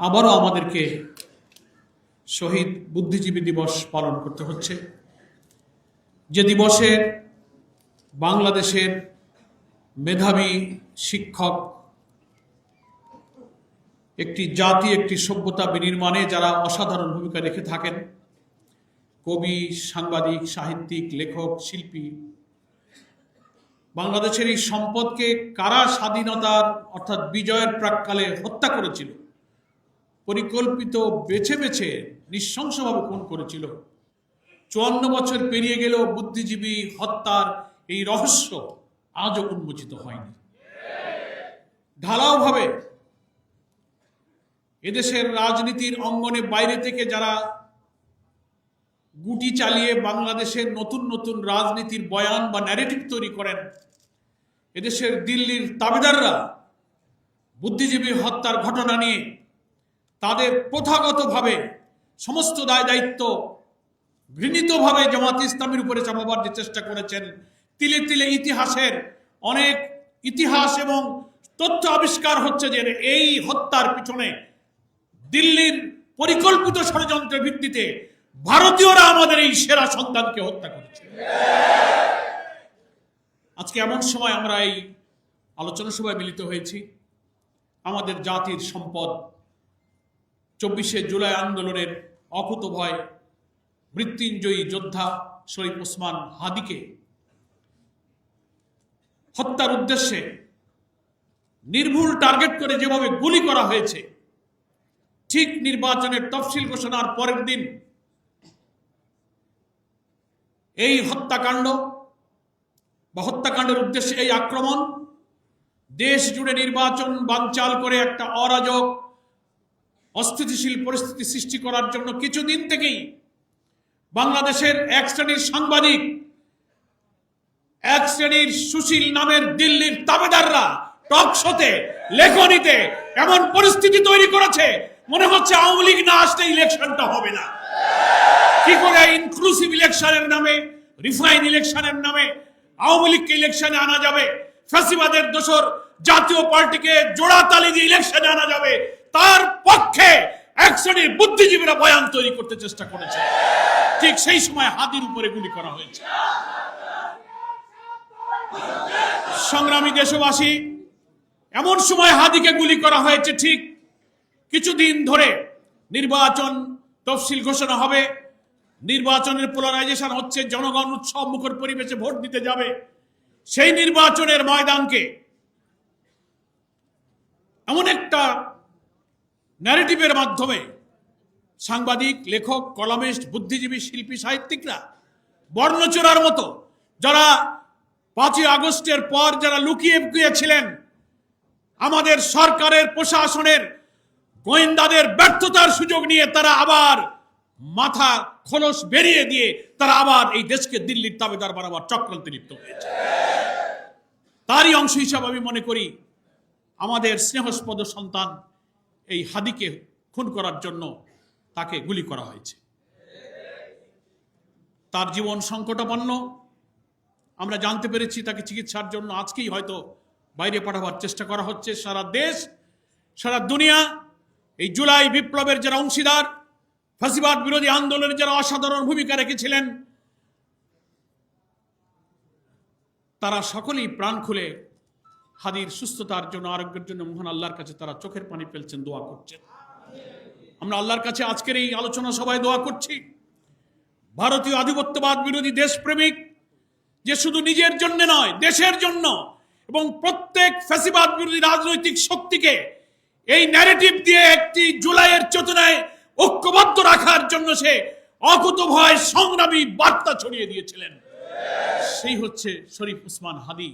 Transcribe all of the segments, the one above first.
আবারও আমাদেরকে শহীদ বুদ্ধিজীবী দিবস পালন করতে হচ্ছে। যে দিবসে বাংলাদেশের মেধাবী শিক্ষক, একটি জাতি, একটি সভ্যতা বিনির্মাণে যারা অসাধারণ ভূমিকা রেখে থাকেন, কবি, সাংবাদিক, সাহিত্যিক, লেখক, শিল্পী, বাংলাদেশের এই সম্পদকে কারা স্বাধীনতার অর্থাৎ বিজয়ের প্রাককালে হত্যা করেছিল পরিকল্পিত বেছে বেছে নৃশংসভাবে খুন করেছিল। চুয়ান্ন বছর পেরিয়ে গেলেও বুদ্ধিজীবী হত্যার এই রহস্য আজও উন্মোচিত হয়নি। ঢালাওভাবে এদেশের রাজনীতির অঙ্গনে বাইরে থেকে যারা গুটি চালিয়ে বাংলাদেশের নতুন নতুন রাজনীতির বয়ান বা ন্যারেটিভ তৈরি করেন, এদেশের দিল্লির তাবেদাররা বুদ্ধিজীবী হত্যার ঘটনা নিয়ে তাদের প্রথাগতভাবে, সমস্ত দায় দায়িত্ব ঘৃণিতভাবে জামাত ইসলামের উপরে চাপাবার যে চেষ্টা করেছেন। তিলে তিলে ইতিহাসের অনেক ইতিহাস এবং তথ্য আবিষ্কার হচ্ছে যে এই হত্যার পিছনে দিল্লির পরিকল্পিত ষড়যন্ত্রের ভিত্তিতে ভারতীয়রা আমাদের এই সেরা সন্তানকে হত্যা করেছে। আজকে এমন সময় আমরা এই আলোচনা সভায় মিলিত হয়েছি। আমাদের জাতির সম্পদ চব্বিশে জুলাই আন্দোলনের অকুতভয় মৃত্যুঞ্জয়ী যোদ্ধা শরীফ ওসমান হাদিকে হত্যার উদ্দেশ্যে নির্ভুল টার্গেট করে যেভাবে গুলি করা হয়েছে, ঠিক নির্বাচনের তফসিল ঘোষণার পরের দিন এই হত্যাকাণ্ড বা হত্যাকাণ্ডের উদ্দেশ্যে এই আক্রমণ, দেশ জুড়ে নির্বাচন বানচাল করে একটা অরাজক অস্থিতিশীল পরিস্থিতি সৃষ্টি করার জন্য কিছুদিন থেকেই বাংলাদেশের এক শ্রেণির সাংবাদিক, এক শ্রেণির সুশীল নামের দিল্লির তাবেদাররা টক শোতে, লেখনীতে এমন পরিস্থিতি তৈরি করেছে, মনে হচ্ছে আওয়ামী লীগ না আসলে ইলেকশনটা হবে না। কি করে ইনক্লুসিভ ইলেকশনের নামে রিফাইন ইলেকশনের নামে আওয়ামী লীগকে ইলেকশনে আনা যাবে? ফ্যাসিবাদের দোসর জাতীয় পার্টিকে জোড়া তালি দিয়ে ইলেকশনে আনা যাবে? তার পক্ষে এক শ্রেণির বুদ্ধিজীবীরা বয়ান তৈরি করতে চেষ্টা করেছে। ঠিক সেই সময় হাতির উপরে গুলি করা হয়েছে। সংগ্রামী দেশবাসী, এমন সময় হাদিকে গুলি করা হয়েছে, ঠিক কিছুদিন ধরে নির্বাচন তফসিল ঘোষণা হবে। নির্বাচনের পোলারাইজেশন হচ্ছে, জনগণ উৎসব মুখর পরিবেশে ভোট দিতে যাবে। সেই নির্বাচনের ময়দানকে এমন একটা ন্যারেটিভের মাধ্যমে সাংবাদিক, লেখক কলামিস্ট বুদ্ধিজীবী, শিল্পী, সাহিত্যিকরা বর্ণচোরার মতো যারা পাঁচই আগস্টের পর যারা লুকিয়ে গিয়েছিলেন আমাদের সরকারের প্রশাসনের গোয়েন্দাদের ব্যর্থতার সুযোগ নিয়ে তারা আবার মাথা খলস বেরিয়ে দিয়ে তারা আবার এই দেশকে দিল্লির তাবেদার বানাবার চক্রান্তে লিপ্ত হয়েছে। তারই অংশ হিসাবে আমি মনে করি আমাদের স্নেহস্পদ সন্তান এই হাদিকে খুন করার জন্য তাকে গুলি করা হয়েছে। তার জীবন সংকটাপন্ন আমরা জানতে পেরেছি তাকে চিকিৎসার জন্য আজকেই হয়তো বাইরে পাঠাবার চেষ্টা করা হচ্ছে। সারা দেশ, সারা দুনিয়া এই জুলাই বিপ্লবের যারা অংশীদার, ফাঁসিবাদ বিরোধী আন্দোলনের যারা অসাধারণ ভূমিকা রেখেছিলেন, তারা সকলেই প্রাণ খুলে হাদির সুস্থতার জন্য, আরোগ্যের জন্য মোহন আল্লাহর কাছে তারা চোখের পানি ফেলছেন, দোয়া করছেন। আমরা আল্লাহর কাছে আজকের এই আলোচনা সবাই দোয়া করছি। ভারতীয় আধিপত্যবাদ বিরোধী দেশপ্রেমিক, যে শুধু নিজের জন্য নয়, দেশের জন্য এবং প্রত্যেক ফ্যাসিবাদ বিরোধী রাজনৈতিক শক্তিকে এই ন্যারেটিভ দিয়ে একটি জুলাইয়ের চেতনায় ঐক্যবদ্ধ রাখার জন্য সে অকুত ভয়, সংগ্রামী বার্তা ছড়িয়ে দিয়েছিলেন। সেই হচ্ছে শরীফ উসমান হাদি।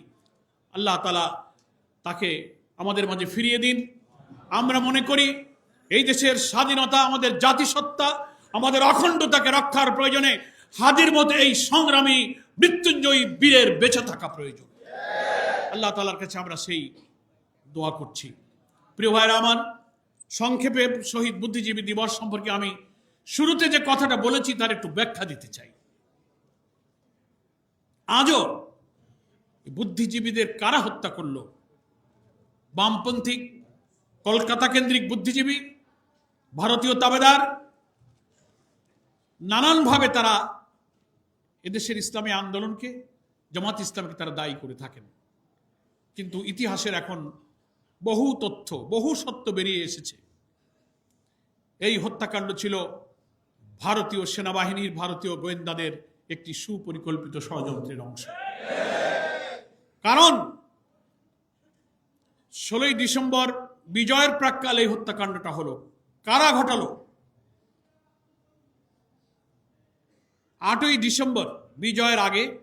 আল্লাহ তালা তাকে আমাদের মাঝে ফিরিয়ে দিন। আমরা মনে করি এই দেশের স্বাধীনতা, আমাদের জাতিসত্তা, আমাদের অখণ্ডতাকে রক্ষার প্রয়োজনে হাদির মতো এই সংগ্রামী মৃত্যুঞ্জয়ী বীরের বেঁচে থাকা প্রয়োজন। আল্লাহ তালার কাছে আমরা সেই দোয়া করছি। প্রিয় ভাইরা আমার, সংক্ষেপে শহীদ বুদ্ধিজীবী দিবস সম্পর্কে আমি শুরুতে যে কথাটা বলেছি তার একটু ব্যাখ্যা দিতে চাই। আজও বুদ্ধিজীবীদের কারা হত্যা করল? বামপন্থী কলকাতা কেন্দ্রিক বুদ্ধিজীবী, ভারতীয় তাবেদার, নানানভাবে তারা এদেশের ইসলামী আন্দোলনকে, জামাত ইসলামকে তারা দায়ী করে থাকেন। কিন্তু ইতিহাসের এখন বহু তথ্য, বহু সত্য বেরিয়ে এসেছে। এই হত্যাকাণ্ড ছিল ভারতীয় সেনাবাহিনীর, ভারতীয় গোয়েন্দাদের একটি সুপরিকল্পিত ষড়যন্ত্রের অংশ। কারণ ষোলোই ডিসেম্বর বিজয়ের প্রাককাল এই হত্যাকাণ্ডটা হলো। কারা ঘটালো? আটই ডিসেম্বর বিজয়ের আগে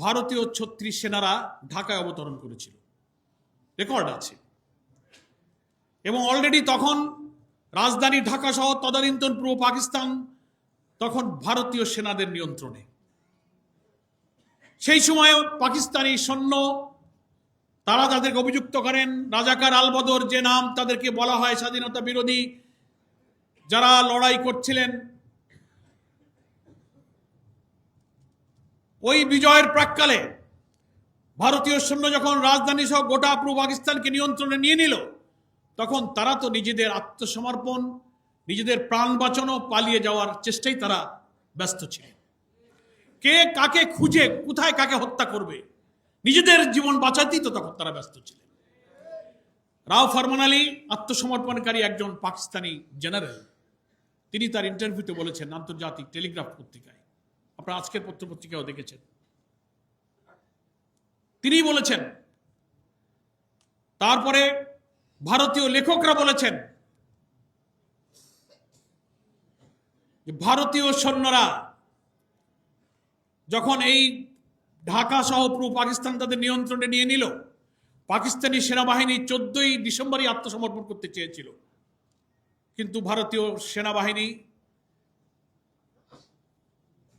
ভারতীয় ছত্রিশ সেনারা ঢাকায় অবতরণ করেছিল। রেকর্ড আছে। এবং অলরেডি তখন রাজধানী ঢাকা সহ তদানীন্তন পূর্ব পাকিস্তান তখন ভারতীয় সেনাদের নিয়ন্ত্রণে। সেই সময় পাকিস্তানি সৈন্য তারা তাদেরকে অভিযুক্ত করেন। রাজাকার আলবদর যে নাম তাদেরকে বলা হয় স্বাধীনতা বিরোধী, যারা লড়াই করছিলেন, ওই বিজয়ের প্রাককালে ভারতীয় সৈন্য যখন রাজধানী সহ গোটা পূর্ব পাকিস্তানকে নিয়ন্ত্রণে নিয়ে নিল, তখন তারা তো নিজেদের আত্মসমর্পণ, নিজেদের প্রাণ বাঁচানো পালিয়ে যাওয়ার চেষ্টাই তারা ব্যস্ত ছিলেন। কে কাকে খুঁজে, কোথায় কাকে হত্যা করবে? নিজেদের জীবন বাঁচাতেই তো তখন তারা ব্যস্ত ছিলেন। রাও ফরমান আলী, আত্মসমর্পণকারী একজন পাকিস্তানি জেনারেল, তিনি তার ইন্টারভিউতে বলেছেন, আন্তর্জাতিক টেলিগ্রাফ পত্রিকায়। আপনারা আজকের পত্রপত্রিকাও দেখেছেন। তিনি বলেছেন, তারপরে ভারতীয় লেখকরা বলেছেন ভারতীয় সৈন্যরা যখন এই ঢাকা সহ পূর্ব পাকিস্তান তাদের নিয়ন্ত্রণে নিয়ে নিল। পাকিস্তানি সেনাবাহিনী চোদ্দই ডিসেম্বরই আত্মসমর্পণ করতে চেয়েছিল। কিন্তু ভারতীয় সেনাবাহিনী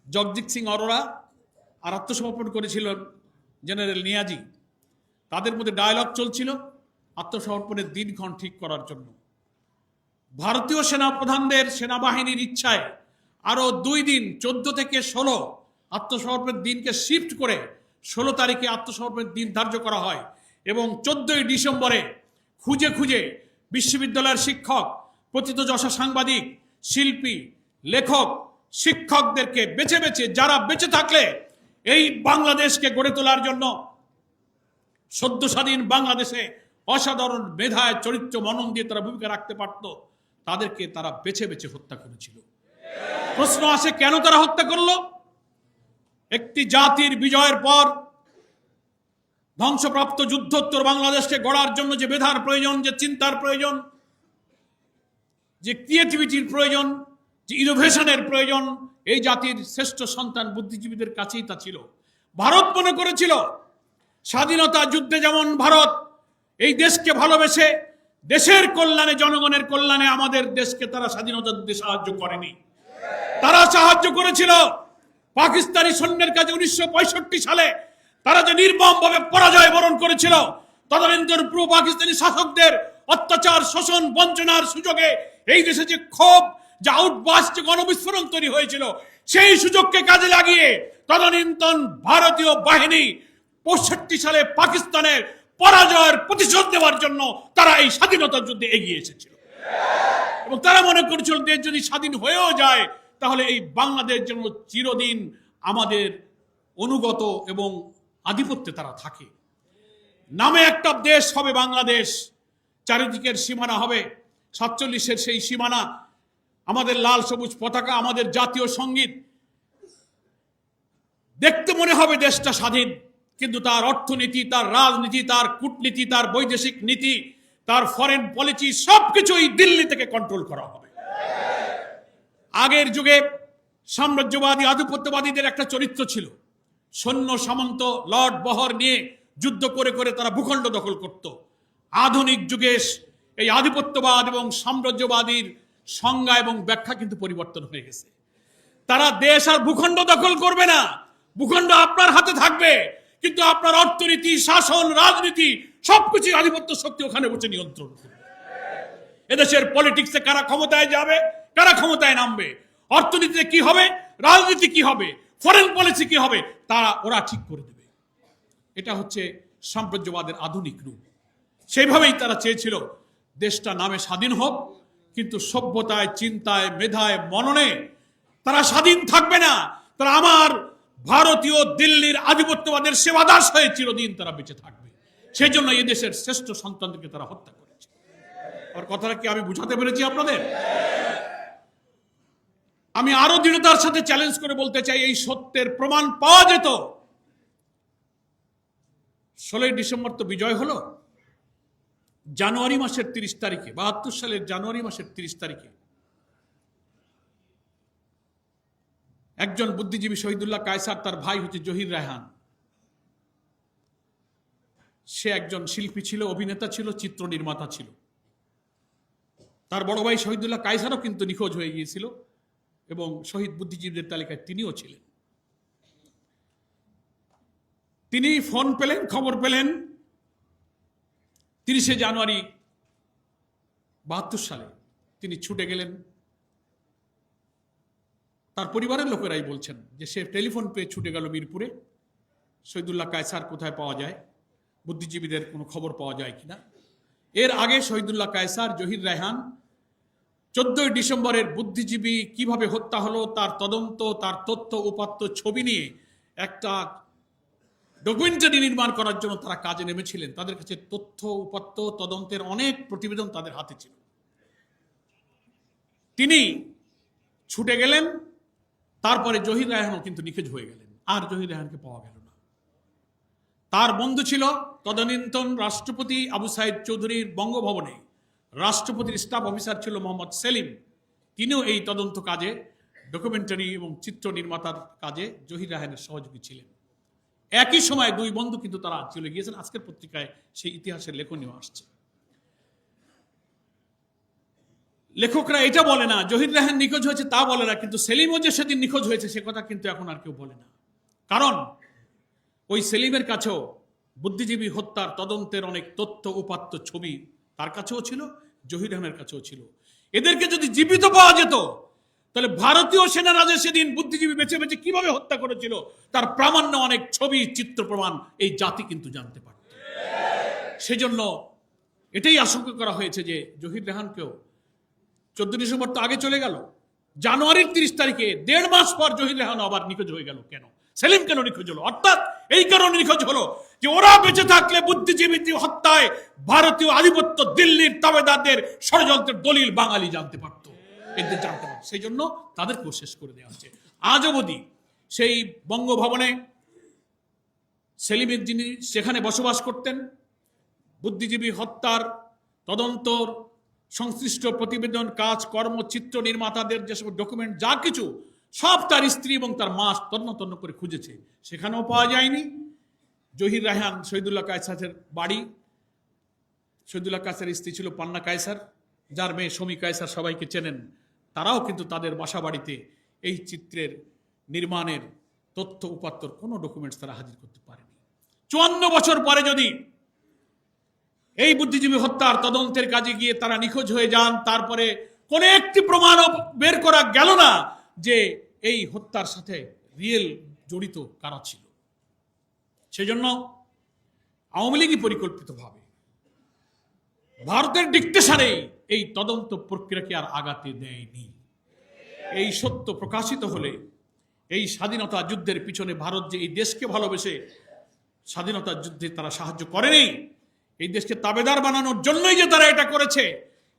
জগজিৎ সিং অরোরা আর আত্মসমর্পণ করেছিলেন জেনারেল নিয়াজি। তাদের মধ্যে ডায়ালগ চলছিল আত্মসমর্পণের দিনক্ষণ ঠিক করার জন্য। ভারতীয় সেনাপ্রধানদের সেনাবাহিনীর ইচ্ছায় আরও দুই দিন, চোদ্দ থেকে ষোলো আত্মসমর্পণের দিনকে শিফট করে ষোলো তারিখে আত্মসমর্পণের দিন ধার্য করা হয় এবং চোদ্দই ডিসেম্বরে খুঁজে খুঁজে বিশ্ববিদ্যালয়ের শিক্ষক প্রথিতযশা সাংবাদিক, শিল্পী, লেখক, শিক্ষকদেরকে বেছে বেছে যারা বেঁচে থাকলে এই বাংলাদেশকে গড়ে তোলার জন্য সদ্য স্বাধীন বাংলাদেশে অসাধারণ মেধায়, চরিত্র, মনন দিয়ে তারা ভূমিকা রাখতে পারত, তাদেরকে তারা বেছে বেছে হত্যা করেছিল। প্রশ্ন আসে, কেন তারা হত্যা করল? একটি জাতির বিজয়ের পর ধ্বংসপ্রাপ্ত যুদ্ধোত্তর বাংলাদেশকে গড়ার জন্য যে মেধার প্রয়োজন, যে চিন্তার প্রয়োজন, যে ক্রিয়েটিভিটির প্রয়োজন, যে ইনোভেশনের প্রয়োজন, এই জাতির শ্রেষ্ঠ সন্তান বুদ্ধিজীবীদের কাছেই তা ছিল। ভারত মনে করেছিল, স্বাধীনতা যুদ্ধে যেমন ভারত এই দেশকে ভালোবেসে দেশের কল্যাণে, জনগণের কল্যাণে আমাদের দেশকে তারা স্বাধীনতা যুদ্ধে সাহায্য করেনি। তারা সাহায্য করেছিল পাকিস্তানি সৈন্যের কাছে উনিশশো পঁয়ষট্টি সালে তারা যে নির্মমভাবে পরাজয় বরণ করেছিল তদানীন্তন পূর্ব পাকিস্তানি শাসকদের অত্যাচার, শোষণ, বঞ্চনার সুযোগে এই দেশে যে ক্ষোভ, যে আউটবাস যে গণবিস্ফোরণ তৈরি হয়েছিল, সেই সুযোগকে কাজে লাগিয়ে তদানীন্তন ভারতীয় বাহিনী পঁয়ষট্টি সালে পাকিস্তানের পরাজয়ের প্রতিশোধ দেওয়ার জন্য তারা এই স্বাধীনতার যুদ্ধে এগিয়ে এসেছিল। এবং তারা মনে করেছিল দেশ যদি স্বাধীন হয়েও যায় তাহলে এই বাংলাদেশ যেন চিরদিন আমাদের অনুগত এবং আধিপত্যে তারা থাকে। নামে একটা দেশ হবে বাংলাদেশ, চারিদিকের সীমানা হবে, সাতচল্লিশের সেই সীমানা, আমাদের লাল সবুজ পতাকা, আমাদের জাতীয় সংগীত। দেখতে মনে হবে দেশটা স্বাধীন, কিন্তু তার অর্থনীতি, তার রাজনীতি, তার কূটনীতি, তার বৈদেশিক নীতি, তার ফরেন পলিসি সবকিছুই দিল্লি থেকে কন্ট্রোল করা হবে। আগের যুগে সাম্রাজ্যবাদী, আধিপত্যবাদীদের একটা চরিত্র ছিল। সৈন্য সামন্ত, লর্ড বহর নিয়ে যুদ্ধ করে করে তারা ভূখণ্ড দখল করত। আধুনিক যুগে এই আধিপত্যবাদ এবং সাম্রাজ্যবাদীর সংজ্ঞা এবং ব্যাখ্যা কিন্তু পরিবর্তন হয়ে গেছে। তারা দেশ আর ভূখণ্ড দখল করবে না। ভূখণ্ড আপনার হাতে থাকবে, কিন্তু আপনার অর্থনীতি, শাসন, রাজনীতি সবকিছু আধিপত্য শক্তি ওখানে বসে নিয়ন্ত্রণ করবে। এদেশের পলিটিক্সে কারা ক্ষমতায় যাবে? কারা ক্ষমতায় নামবে? অর্থনীতিতে কি হবে? রাজনীতি কি হবে? ফরেন পলিসি কি হবে? তারা, ওরা ঠিক করে দেবে। এটা হচ্ছে সাম্রাজ্যবাদের আধুনিক রূপ। সেইভাবেই তারা চেয়েছিল দেশটা নামে স্বাধীন হোক, কিন্তু সভ্যতায়, চিন্তায়, মেধায়, মননে তারা স্বাধীন থাকবে না। তারা আমার ভারতীয় দিল্লির আধিপত্যবাদের সেবাদাস হয়ে চিরদিন তারা বেঁচে থাকবে। সেই জন্য এই দেশের শ্রেষ্ঠ সন্তানদেরকে তারা হত্যা করেছে। আর কথাটা কি আমি বুঝাতে পেরেছি আপনাদের? আমি আরও দৃঢ়তার সাথে চ্যালেঞ্জ করে বলতে চাই, এই সত্যের প্রমাণ পাওয়া যেত। ষোলোই ডিসেম্বর তো বিজয় হলো। জানুয়ারি মাসের তিরিশ তারিখে, বাহাত্তর সালের জানুয়ারি মাসের তিরিশ তারিখে একজন বুদ্ধিজীবী শহীদুল্লাহ কায়সার, তার ভাই হচ্ছে জহির রায়হান। সে একজন শিল্পী ছিল, অভিনেতা ছিল, চিত্র নির্মাতা ছিল। তার বড় ভাই শহীদুল্লাহ কায়সারও কিন্তু নিখোঁজ হয়ে গিয়েছিল। এবং শহীদ বুদ্ধিজীবীদের তালিকায় তিনিও ছিলেন। তিনি ফোন পেলেন, খবর পেলেন। তিরিশে জানুয়ারি বাহাত্তর সালে তিনি ছুটে গেলেন। তার পরিবারের লোকেরাই বলছেন যে সে টেলিফোন পেয়ে ছুটে গেল মিরপুরে। শহীদুল্লাহ কায়সার কোথায় পাওয়া যায়? বুদ্ধিজীবীদের কোনো খবর পাওয়া যায় কিনা? এর আগে শহীদুল্লাহ কায়সার, জহির রায়হান চোদ্দই ডিসেম্বরের বুদ্ধিজীবী কীভাবে হত্যা হলো, তার তদন্ত, তার তথ্য, উপাত্ত ছবি নিয়ে একটা ডকুমেন্টারি নির্মাণ করার জন্য তারা কাজে নেমেছিলেন। তাদের কাছে তথ্য, উপাত্ত, তদন্তের অনেক প্রতিবেদন তাদের হাতে ছিল। তিনি ছুটে গেলেন, তারপরে জহির রায়হানও কিন্তু নিখোঁজ হয়ে গেলেন। আর জহির রায়হানকে পাওয়া গেল না। তার বন্ধু ছিল তদানীন্তন রাষ্ট্রপতি আবু সাইদ চৌধুরীর বঙ্গভবনে। রাষ্ট্রপতির স্টাফ অফিসার ছিল মোহাম্মদ সেলিম। তিনিও এই তদন্ত কাজে ডকুমেন্টারি এবং চিত্র নির্মাতার কাজে জহির রায়হানের সহযোগী ছিলেন। একই সময় দুই বন্ধু কিন্তু তারা চলে গিয়েছেন। আজকের পত্রিকায় সেই ইতিহাসের লেখনীয় আসছে। লেখকরা এটা বলে না, জহির রাহান নিখোঁজ হয়েছে তা বলে না, কিন্তু সেলিমও যে সেদিন নিখোঁজ হয়েছে সে কথা কিন্তু এখন আর কেউ বলে না। কারণ ওই সেলিমের কাছেও বুদ্ধিজীবী হত্যার তদন্তের অনেক তথ্য উপাত্ত ছবি তার কাছেও ছিল। জহির রাহানের কাছেও ছিল। এদেরকে যদি জীবিত পাওয়া যেত, তাহলে ভারতীয় সেনারা যে সেদিন বুদ্ধিজীবী বেছে বেছে কীভাবে হত্যা করেছিল, তার প্রামাণ্য অনেক ছবি, চিত্র প্রমাণ এই জাতি কিন্তু জানতে পারত। সেজন্য এটাই আশঙ্কা করা হয়েছে যে জহির রেহানকেও চোদ্দ ডিসেম্বর তো আগে চলে গেল। জানুয়ারির তিরিশ তারিখে দেড় মাস পর জহির রেহান আবার নিখোঁজ হয়ে গেল। কেন? সেলিম কেন নিখোঁজ হলো? অর্থাৎ এই কারণে নিখোঁজ হলো যে ওরা বেঁচে থাকলে বুদ্ধিজীবী হত্যায় ভারতীয় আধিপত্য দিল্লির তাবেদারদের ষড়যন্ত্রের দলিল বাঙালি জানতে পারত। এদের জানতে পারত। সেই জন্য তাদেরকেও শেষ করে দেওয়া হচ্ছে। আজ অবধি সেই বঙ্গভবনে সেলিমের যিনি সেখানে বসবাস করতেন, বুদ্ধিজীবী হত্যার তদন্তর সংশ্লিষ্ট প্রতিবেদন, কাজ, কর্ম, চিত্র নির্মাতাদের যেসব ডকুমেন্ট, যা কিছু সব তার স্ত্রী এবং তার মা তন্ন তন্ন করে খুঁজেছে। সেখানেও পাওয়া যায়নি। জহির রায়হান শহীদুল্লাহ কায়সারের বাড়ি। শহীদুল্লাহ কায়সারের স্ত্রী ছিল পান্না কায়সার। যার মেয়ে সমী কায়সার সবাইকে চেনেন। তারাও কিন্তু তাদের বাসা বাড়িতে এই চিত্রের নির্মাণের তথ্য, উপাত্তর কোনো ডকুমেন্টস তারা হাজির করতে পারেনি। চুয়ান্ন বছর পরে যদি এই বুদ্ধিজীবী হত্যার তদন্তের কাজে গিয়ে তারা নিখোঁজ হয়ে যান, তারপরে কোন একটি প্রমাণও বের করা গেল না যে এই হত্যার সাথে রিয়েল জড়িত কারা ছিল? সেজন্য আওয়ামী লীগই পরিকল্পিতভাবে ভারতের ডিকটেশনে এই তদন্ত প্রক্রিয়াকে আর আগাতে দেয়নি। এই সত্য প্রকাশিত হলে এই স্বাধীনতা যুদ্ধের পিছনে ভারত যে এই দেশকে ভালোবেসে স্বাধীনতা যুদ্ধে তারা সাহায্য করেনি, এই দেশকে তাবেদার বানানোর জন্যই যে তারা এটা করেছে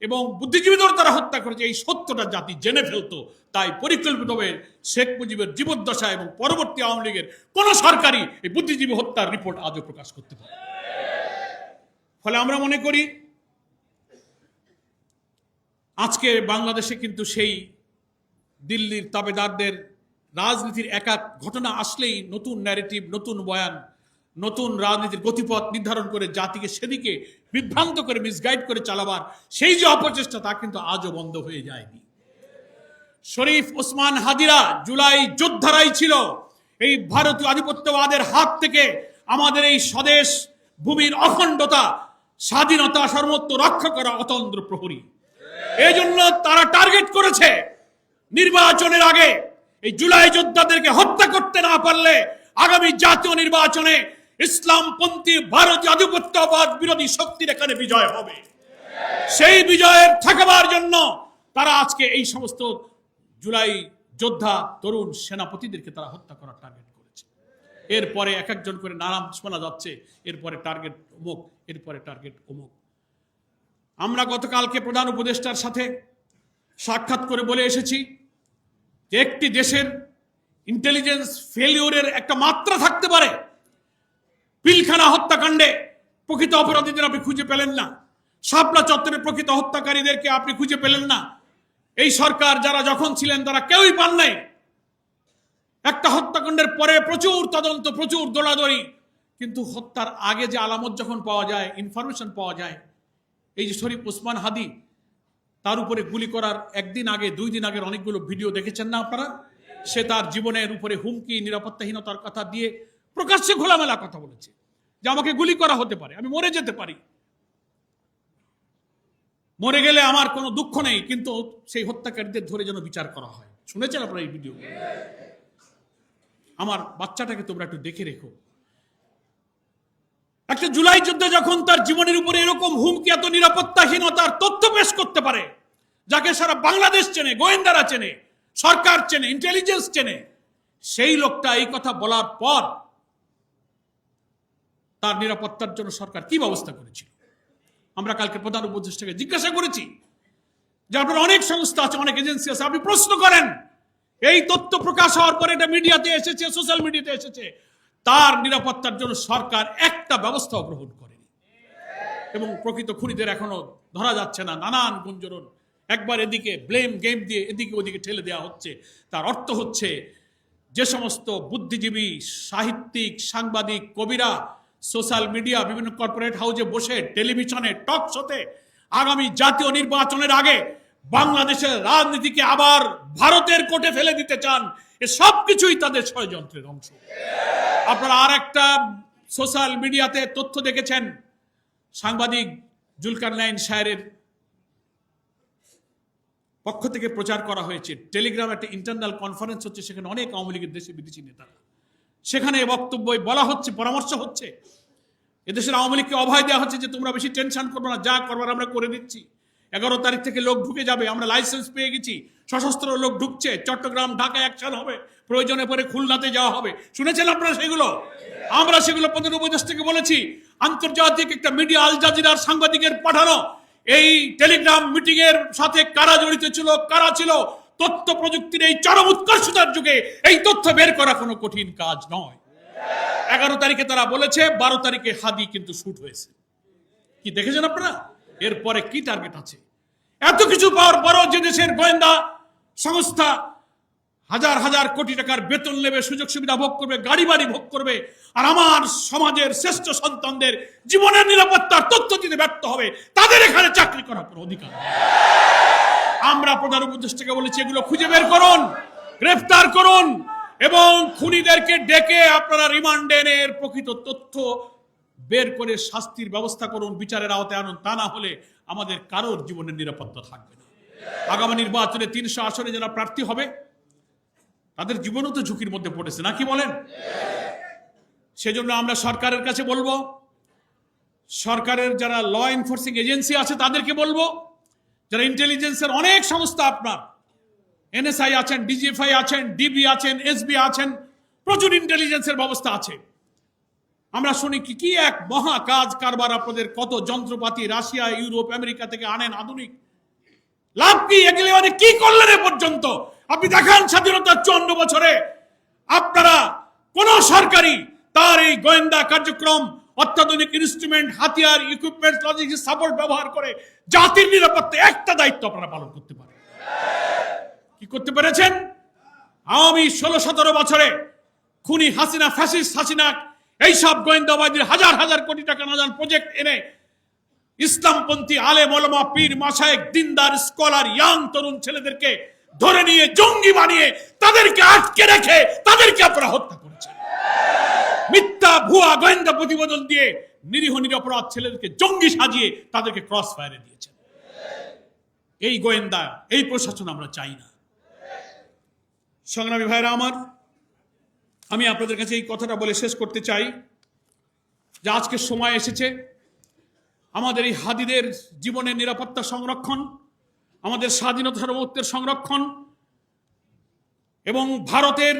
এবং বুদ্ধিজীবীদের তারা হত্যা করেছে, এই সত্যটা জাতি জেনে ফেলতো। তাই পরিকল্পিতভাবে শেখ মুজিবের জীবদ্দশা এবং পরবর্তী আওয়ামী লীগের কোন সরকারই এই বুদ্ধিজীবী হত্যার রিপোর্ট আজও প্রকাশ করতে পারে ফলে আমরা মনে করি, আজকে বাংলাদেশে কিন্তু সেই দিল্লির তাবেদারদের রাজনীতির একাক ঘটনা আসলেই নতুন ন্যারেটিভ নতুন বয়ান নতুন রাজনীতির গতিপথ নির্ধারণ করে জাতিকে সেদিকে বিভ্রান্ত করে মিসগাইড করে চালাবার সেই যে অপচেষ্টা, তা কিন্তু আজও বন্ধ হয়ে যায়নি। শরীফ ওসমান হাদিরা জুলাই যোদ্ধারাই ছিল এই ভারতীয় আধিপত্যবাদের হাত থেকে আমাদের এই স্বদেশ ভূমির অখণ্ডতা, স্বাধীনতা সর্বত্র রক্ষা করা অতন্ত্র প্রহরী। এই জন্য তারা টার্গেট করেছে নির্বাচনের আগে এই জুলাই যোদ্ধাদেরকে হত্যা করতে না পারলে আগামী জাতীয় নির্বাচনে ইসলামপন্থী ভারতীয় আধিপত্যবাদ বিরোধী শক্তির এখানে বিজয় হবে। সেই বিজয়ের ঠেকাবার জন্য তারা আজকে এই সমস্ত জুলাই যোদ্ধা, তরুণ সেনাপতিদেরকে তারা হত্যা করার টার্গেট করেছে। এরপরে এক একজন করে নাম শোনা যাচ্ছে, এরপরে টার্গেট অমুক, এরপরে টার্গেট অমুক। আমরা গতকালকে প্রধান উপদেষ্টার সাথে সাক্ষাৎ করে বলে এসেছি যে একটি দেশের ইন্টেলিজেন্স ফেলিওরের একটা মাত্রা থাকতে পারে। পিলখানা হত্যাকাণ্ডে প্রকৃত অপরাধীদের আপনি খুঁজে পেলেন না। শাপলা চত্বরে প্রকৃত হত্যাকারীদেরকে আপনি খুঁজে পেলেন না। এই সরকার যারা যখন ছিলেন, তারা কেউই পান নাই। একটা হত্যাকাণ্ডের পরে প্রচুর তদন্ত, প্রচুর দৌড়াদৌড়ি কিন্তু হত্যার আগে যে আলামত যখন পাওয়া যায় ইনফরমেশন পাওয়া যায়, এই যে শরীফ ওসমান হাদি, তার উপরে গুলি করার একদিন আগে, দুই দিন আগের অনেকগুলো ভিডিও দেখেছেন না আপনারা? সে তার জীবনের উপরে হুমকি, নিরাপত্তাহীনতার কথা দিয়ে প্রকাশ্যে খোলামেলা কথা বলেছে। যে আমাকে গুলি করা হতে পারে, আমি মরে যেতে পারি। মরে গেলে আমার কোনো দুঃখ নেই, কিন্তু সেই হত্যাকারীদের ধরে যেন বিচার করা হয়। শুনেছেন আপনারা এই ভিডিও? আমার বাচ্চাটাকে তোমরা একটু দেখে রেখো। একটা জুলাই যুদ্ধে যখন তার জীবনের উপরে এরকম হুমকি, এত নিরাপত্তাহীনতার তথ্য পেশ করতে পারে, যাকে সারা বাংলাদেশ চেনে, গোয়েন্দারা চেনে, সরকার চেনে ইন্টেলিজেন্স চেনে, সেই লোকটা এই কথা বলার পর তার নিরাপত্তার জন্য সরকার কি ব্যবস্থা করেছিল? আমরা কালকে প্রধান উপদেষ্টাকে জিজ্ঞাসা করেছি যে আপনার অনেক সংস্থা আছে, অনেক এজেন্সি আছে, আপনি প্রশ্ন করেন। এই তথ্য প্রকাশ হওয়ার পরে এটা মিডিয়াতে এসেছে, সোশ্যাল মিডিয়াতে এসেছে। তার নিরাপত্তার জন্য সরকার একটা ব্যবস্থাও গ্রহণ করেনি। এবং প্রকৃত খুনিদের এখনও ধরা যাচ্ছে না, নানান গুঞ্জরণ একবার এদিকে ব্লেম গেম দিয়ে এদিকে ওদিকে ঠেলে দেওয়া হচ্ছে। তার অর্থ হচ্ছে যে সমস্ত বুদ্ধিজীবী, সাহিত্যিক, সাংবাদিক, কবিরা সোশ্যাল মিডিয়া, বিভিন্ন কর্পোরেট হাউসে বসে টেলিভিশনে টক শোতে আগামী জাতীয় নির্বাচনের আগে বাংলাদেশের রাজনীতিকে আবার ভারতের কোটে ফেলে দিতে চান, এ সব কিছুই তাদের ষড়যন্ত্রের অংশ। আপনারা আর একটা সোশ্যাল মিডিয়াতে তথ্য দেখেছেন, সাংবাদিক জুলকার নাইন সাহেরের পক্ষ থেকে প্রচার করা হয়েছে। টেলিগ্রাম একটা ইন্টারনাল কনফারেন্স হচ্ছে, সেখানে অনেক আওয়ামী লীগের দেশে বিদেশি নেতারা। সেখানে বক্তব্য বলা হচ্ছে, পরামর্শ হচ্ছে এদেশের আওয়ামী লীগকে অভয় দেওয়া হচ্ছে যে তোমরা বেশি টেনশন করবে না, যা করবার আমরা করে দিচ্ছি। এগারো তারিখ থেকে লোক ঢুকে যাবে, আমরা লাইসেন্স পেয়ে গেছি। সশস্ত্র লোক ঢুকছে, চট্টগ্রাম ঢাকা অ্যাকশন হবে, প্রয়োজনে পরে খুলনাতে যাওয়া হবে। শুনেছেন আপনারা সেগুলো? আমরা সেগুলো প্রধান উপদেশ থেকে বলেছি। আন্তর্জাতিক একটা মিডিয়া আল জাজিরার সাংবাদিকের পাঠানো। এই টেলিগ্রাম মিটিং এর সাথে কারা জড়িত ছিল, কারা ছিল? তথ্য প্রযুক্তির এই চরম উৎকর্ষতার যুগে এই তথ্য বের করা কোনো কঠিন কাজ নয়। এগারো তারিখে তারা বলেছে, বারো তারিখে হাদি কিন্তু শুট হয়েছে। কি দেখেছেন আপনারা? এরপরে কি টার্গেট আছে? এত কিছু পাওয়ার পরও যে দেশের গোয়েন্দা সংস্থা হাজার হাজার কোটি টাকার বেতন নেবে, সুযোগ সুবিধা ভোগ করবে, গাড়ি বাড়ি ভোগ করবে, আর আমার সমাজের শ্রেষ্ঠ সন্তানদের জীবনের নিরাপত্তার তথ্য দিতে ব্যর্থ হবে, তাদের এখানে চাকরি করার কোনো অধিকার। আমরা প্রধান উপদেষ্টাকে বলেছি, এগুলো খুঁজে বের করুন, গ্রেফতার করুন এবং খুনিদেরকে ডেকে আপনারা রিমান্ডে এনে এর প্রকৃত তথ্য বের করে শাস্তির ব্যবস্থা করুন, বিচারের আওতায় আনুন, তা না হলে আমাদের কারোর জীবনের নিরাপত্তা থাকবে না। আগামী নির্বাচনে তিনশো আসনে যারা প্রার্থী হবে, তাদের জীবনও তো ঝুঁকির মধ্যে পড়েছে নাকি বলেন? সেজন্য আমরা সরকারের কাছে বলব, সরকারের যারা ল এনফোর্সিং এজেন্সি আছে তাদেরকে বলব, যারা ইন্টেলিজেন্সের অনেক সংস্থা আপনার এনএসআই আছেন ডিজিএফআই আছেন ডিবি আছেন এসবি আছেন, প্রচুর ইন্টেলিজেন্সের ব্যবস্থা আছে। আমরা শুনি কি কি এক মহা কাজ কারবার আপনাদের কত যন্ত্রপাতি রাশিয়া, ইউরোপ, আমেরিকা থেকে আনেন আধুনিক। লাভ কি? এগুলি মানে কি করলেন এ পর্যন্ত? আপনি দেখান স্বাধীনতার চুয়ান্ন বছরে। আপনারা কোন সরকারি তার এই গোয়েন্দা কার্যক্রম, অত্যাধুনিক ইনস্ট্রুমেন্ট হাতিয়ার ইকুইপমেন্ট লজিস্টিক সাপোর্ট ব্যবহার করে জাতির নিরাপত্তা একটা দায়িত্ব আপনারা পালন করতে পারেন। কি করতে পেরেছেন? আওয়ামী ষোলো সতেরো বছরে খুনি হাসিনা, ফ্যাসিস্ট হাসিনা, এইসব গোয়েন্দাবাদীর হাজার হাজার কোটি টাকা নাজান প্রজেক্ট এনে ইসলামপন্থী আলে মলমা পীর মাসায়েক দিনদার, স্কলার, ইয়াং তরুণ ছেলেদেরকে ধরে নিয়ে, জঙ্গি বানিয়ে তাদেরকে আটকে রেখে তাদেরকে আপনারা হত্যা করেছেন। মিথ্যা, ভুয়া, গোয়েন্দা প্রতিবেদন দিয়ে নিরীহ, নিরপরাধ ছেলেদেরকে জঙ্গি সাজিয়ে তাদেরকে ক্রস ফায়ারে দিয়েছেন। এই গোয়েন্দা, এই প্রশাসন আমরা চাই না। সংগ্রামী ভাইরা আমার, আমি আপনাদের কাছে এই কথাটা বলে শেষ করতে চাই যে আজকে সময় এসেছে। আমাদের এই হাদিদের জীবনের নিরাপত্তা সংরক্ষণ, আমাদের স্বাধীনতা সার্বভৌমত্বের সংরক্ষণ এবং ভারতের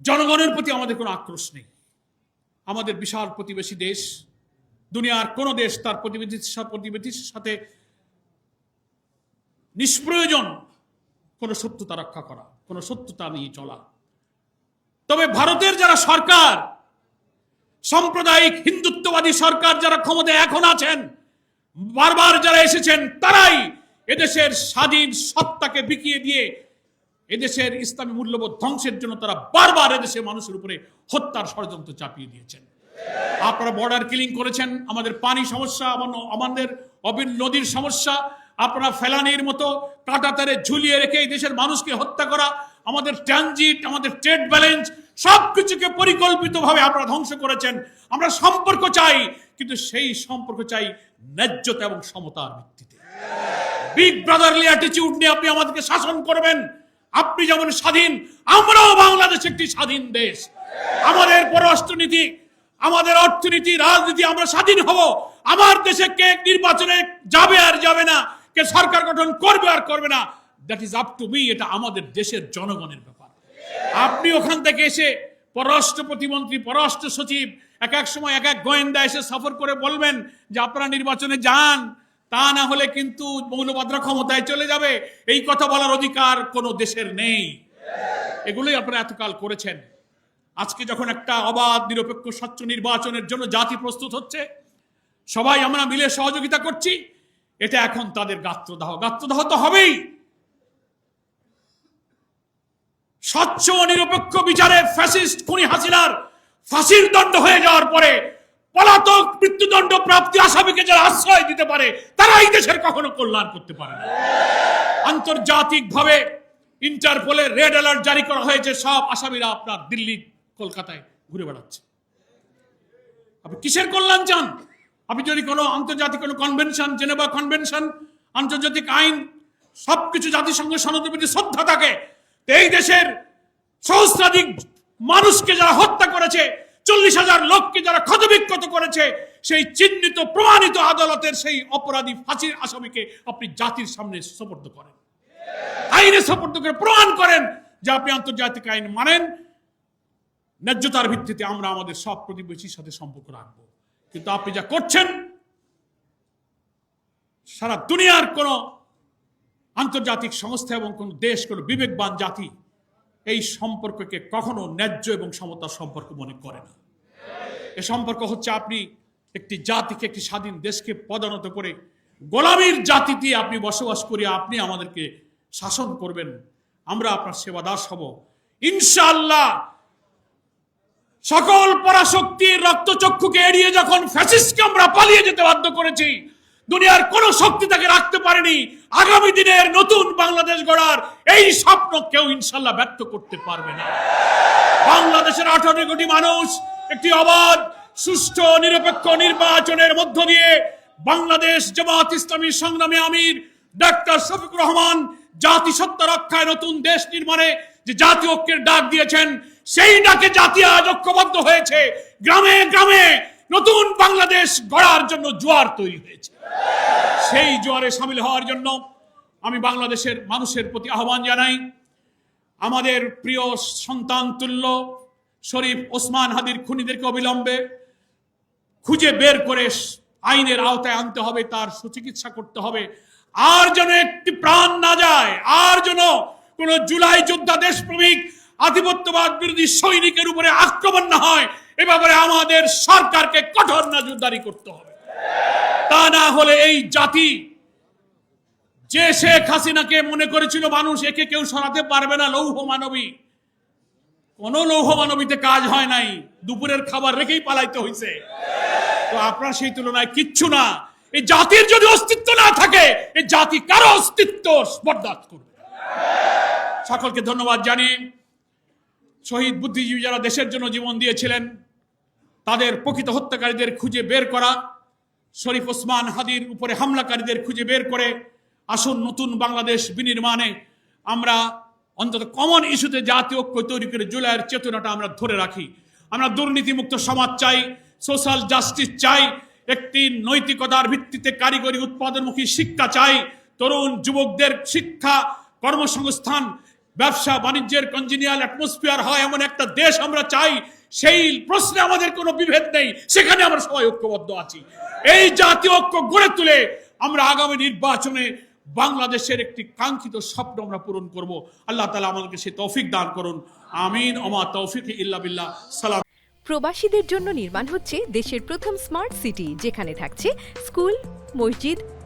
জনগণের প্রতি আমাদের কোনো আক্রোশ নেই। আমাদের বিশাল প্রতিবেশী দেশ, দুনিয়ার কোনো দেশ তার প্রতিবেশীর প্রতিবেশীর সাথে নিষ্প্রয়োজন কোনো শত্রুতা রক্ষা করা। কোনো সত্যতা নিয়ে চলা। তবে ভারতের যারা সরকার, সাম্প্রদায়িক হিন্দুত্ববাদী সরকার যারা ক্ষমতায় এখন আছেন, বারবার যারা এসেছেন, তারাই এদেশের স্বাধীন সত্তাকে বিকিয়ে দিয়ে এদেশের ইসলামী মূল্যবোধ ধ্বংসের জন্য তারা বারবার এদেশের মানুষের উপরে হত্যার ষড়যন্ত্র চাপিয়ে দিয়েছেন। আপনারা বর্ডার কিলিং করেছেন, আমাদের পানি সমস্যা আমাদের অবিন নদীর সমস্যা আপনারা ফেলানির মতো কাটাতারে ঝুলিয়ে রেখে এই দেশের মানুষকে হত্যা করা, আমাদের ট্রানজিট, আমাদের ট্রেড ব্যালেন্স সব কিছুকে পরিকল্পিতভাবে আপনারা ধ্বংস করেছেন। আমরা সম্পর্ক চাই, কিন্তু সেই সম্পর্ক চাই ন্যায্যতা এবং সমতার ভিত্তিতে। বিগ ব্রাদারলি অ্যাটিটিউড নিয়ে আপনি আমাদেরকে শাসন করবেন। আপনি যেমন স্বাধীন, আমরাও বাংলাদেশ একটি স্বাধীন দেশ। আমাদের পররাষ্ট্রনীতি, আমাদের অর্থনীতি, রাজনীতি, আমরা স্বাধীন হব। আমার দেশে কে নির্বাচনে যাবে আর যাবে না। কে সরকার গঠন করবে আর করবে না that is up to me এটা আমাদের দেশের জনগণের ব্যাপার। আপনি ওখান থেকে এসে পররাষ্ট্র প্রতিমন্ত্রী, পররাষ্ট্র সচিব, এক এক সময় এক এক গোয়েন্দা এসে সফর করে বলবেন যে আপনারা নির্বাচনে যান, তা না হলে কিন্তু মৌলবাদরা ক্ষমতায় চলে যাবে। এই কথা বলার অধিকার কোনো দেশের নেই। এগুলোই আপনারা এতকাল করেছেন। আজকে যখন একটা অবাধ, নিরপেক্ষ, স্বচ্ছ নির্বাচনের জন্য জাতি প্রস্তুত হচ্ছে, সবাই আমরা মিলে সহযোগিতা করছি এটা এখন তাদের গাত্রদাহ। গাত্রদাহ তো হবেই। স্বচ্ছ ও নিরপেক্ষ বিচারে ফ্যাসিস্ট খুনি হাসিনার ফাঁসির দণ্ড হয়ে যাওয়ার পরে পলাতক মৃত্যুদণ্ড প্রাপ্তি আসামিকে যারা আশ্রয় দিতে পারে তারা এই দেশের কখনো কল্যাণ করতে পারে না। আন্তর্জাতিকভাবে ইন্টারপোলে রেড অ্যালার্ট জারি করা হয়েছে, সব আসামিরা আপনার দিল্লি, কলকাতায় ঘুরে বেড়াচ্ছে। আপনি কিসের কল্যাণ চান? আপনি যদি কোনো আন্তর্জাতিক কোনো কনভেনশন জেনেভা কনভেনশন আন্তর্জাতিক আইন, সবকিছু জাতিসংঘ সনদের প্রতি শ্রদ্ধা থাকে এই দেশের সহস্রাধিক মানুষকে যারা হত্যা করেছে, চল্লিশ হাজার লোককে যারা ক্ষতবিক্ষত করেছে, সেই চিহ্নিত, প্রমাণিত আদালতের সেই অপরাধী ফাঁসির আসামিকে আপনি জাতির সামনে সোপর্দ করেন। আইনে সোপর্দ করে প্রমাণ করেন যে আপনি আন্তর্জাতিক আইন মানেন। ন্যায্যতার ভিত্তিতে আমরা আমাদের সব প্রতিবেশীর সাথে সম্পর্ক রাখব। কিন্তু আপনি যা করছেন, সারা দুনিয়ার কোন আন্তর্জাতিক সংস্থা এবং কোন দেশ, কোন বিবেকবান জাতি এই সম্পর্ককে কখনো ন্যায্য এবং সমতার সম্পর্ক মনে করে না। এ সম্পর্ক হচ্ছে আপনি একটি জাতিকে, একটি স্বাধীন দেশকে পদানত করে গোলামীর জাতিতে আপনি বসবাস করে আপনি আমাদেরকে শাসন করবেন। আমরা আপনার সেবা দাস হব। ইনশাআল্লাহ সকল পরাশক্তির রক্তচক্ষুকে এড়িয়ে যখন ফ্যাসিস্টকে আমরা পালিয়ে যেতে বাধ্য করেছি, দুনিয়ার কোন শক্তি তাকে রাখতে পারেনি। আগামী দিনের নতুন বাংলাদেশ গড়ার এই স্বপ্ন কেউ ইনশাল্লাহ ব্যর্থ করতে পারবে না। বাংলাদেশের আঠারো কোটি মানুষ একটি অবাধ, সুষ্ঠু, নিরপেক্ষ নির্বাচনের মধ্য দিয়ে বাংলাদেশ জামাত ইসলামী সংগ্রামী আমির ডাক্তার শফিকুর রহমান জাতিসত্তা রক্ষায় নতুন দেশ নির্মাণে যে জাতীয় ঐক্যের ডাক দিয়েছেন সেই ডাকে জাতি আজ ঐক্যবদ্ধ হয়েছে। গ্রামে গ্রামে নতুন বাংলাদেশ গড়ার জন্য জোয়ার তৈরি হয়েছে। সেই জোয়ারে সামিল হওয়ার জন্য আমি বাংলাদেশের মানুষের প্রতি আহ্বান জানাই। আমাদের প্রিয় সন্তান তুল্য শরীফ ওসমান হাদির খুনিদেরকে অবিলম্বে খুঁজে বের করে আইনের আওতায় আনতে হবে, তার সুচিকিৎসা করতে হবে। আর যেন একটি প্রাণ না যায়, আর যেন কোন জুলাই যোদ্ধা দেশপ্রেমিক আধিপত্যবাদ বিরোধী সৈনিকের উপরে আক্রমণ না হয়, এ ব্যাপারে আমাদের সরকারকে কঠোর নজরদারি করতে হবে। তা না হলে এই জাতি যে শেখ হাসিনাকে মনে করেছিল মানুষ, একে কেউ সরাতে পারবে না, লৌহ মানবী। কোন লৌহ মানবীতে কাজ হয় নাই, দুপুরের খাবার রেখেই পালাইতে হয়েছে তো আপনার সেই তুলনায় কিচ্ছু না। এই জাতির যদি অস্তিত্ব না থাকে এই জাতি কারও অস্তিত্ব বরদাস্ত করবে সকলকে ধন্যবাদ জানিয়ে শহীদ বুদ্ধিজীবী যারা দেশের জন্য জীবন দিয়েছিলেন, তাদের প্রকৃত হত্যাকারীদের খুঁজে বের করা, শরীফ ওসমান হাদির উপরে হামলাকারীদের খুঁজে বের করে আসুন নতুন বাংলাদেশ বিনির্মাণে আমরা অন্তত কমন ইস্যুতে জাতীয় ঐক্য তৈরি করে জুলাইয়ের চেতনাটা আমরা ধরে রাখি। আমরা দুর্নীতিমুক্ত সমাজ চাই সোশ্যাল জাস্টিস চাই, একটি নৈতিকতার ভিত্তিতে কারিগরি উৎপাদনমুখী শিক্ষা চাই, তরুণ যুবকদের শিক্ষা, কর্মসংস্থান ব্যবসা বাণিজ্যের কঞ্জিনিয়াল অ্যাটমসফিয়ার হয়, এমন একটা দেশ আমরা চাই, সেই প্রশ্নে আমাদের কোনো বিভেদ নেই, সেখানে আমরা সবাই ঐক্যবদ্ধ আছি। এই জাতীয় ঐক্য গড়ে তুলে আমরা আগামী নির্বাচনে বাংলাদেশের একটি কাঙ্ক্ষিত স্বপ্ন আমরা পূরণ করব। আল্লাহ তালা আমাদেরকে সে তৌফিক দান করুন। আমিন ওমা তৌফিক ইল্লা বিল্লাহ। সালাম। প্রবাসীদের জন্য নির্মাণ হচ্ছে দেশের প্রথম স্মার্ট সিটি যেখানে থাকছে স্কুল মসজিদ